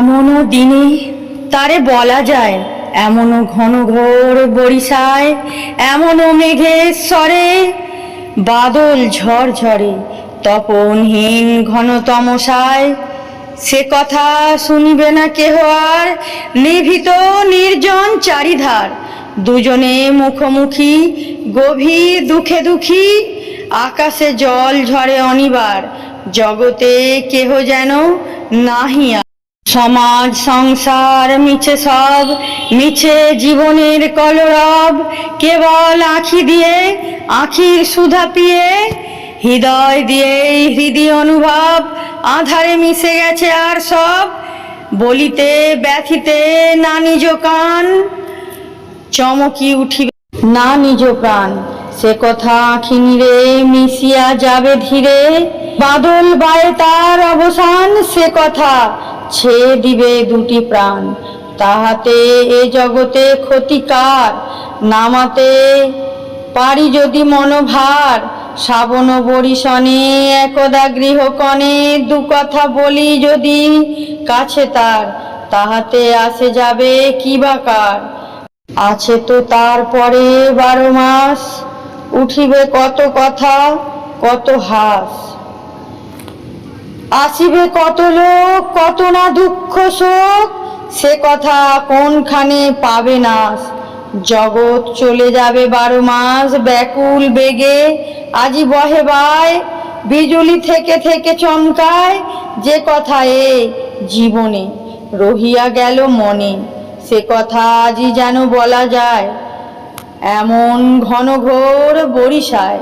এমনও দিনে তারে বলা যায়, এমনও ঘন ঘোর বরিশায়, এমনও মেঘের স্বরে বাদল ঝড় ঝরে তপনহীন ঘন তমসায়। সে কথা শুনিবে না কেহ আর, নিভৃত নির্জন চারিধার। দুজনে মুখোমুখি, গভীর দুঃখে দুঃখী, আকাশে জল ঝরে অনিবার। জগতে কেহ যেন নাহি আর। সমাজ, সংসার, মিছে সব, মিছে জীবনের কলরব, কেবল আঁখি দিয়ে, আঁখির সুধা পিয়ে, হৃদয় দিয়ে হৃদয় অনুভব, আধারে মিশে গেছে আর সব, বলিতে ব্যথিতে না নিজ কান, চমকি উঠিবে না নিজ প্রাণ, সে কথা আঁখি নিরে মিশিয়া যাবে ধীরে, বাদল বায়ে তার অবসান, সে কথা ছে দিবে দুটি প্রাণ। তাহাতে এ জগতে ক্ষতিকার, নামাতে পারি যদি মনোভার। শ্রাবণ বরিশনে একদা গৃহকণে দু কথা বলি যদি কাছে তার, তাহাতে আসে যাবে কি বাকার আছে তো তারপরে বারো মাস, উঠিবে কত কথা, কত হাস। আসিবে কত লোক, কত না দুঃখ শোক? সে কথা কোনখানে পাবে না? জগৎ চলে যাবে বারো মাস, ব্যাকুল বেগে। আজি বহে বায়, বিজুলি থেকে থেকে চমকায়। যে কথা এ জীবনে রহিয়া গেল মনে, সে কথা আজি যেন বলা যায়। এমন ঘন ঘোর বরিশায়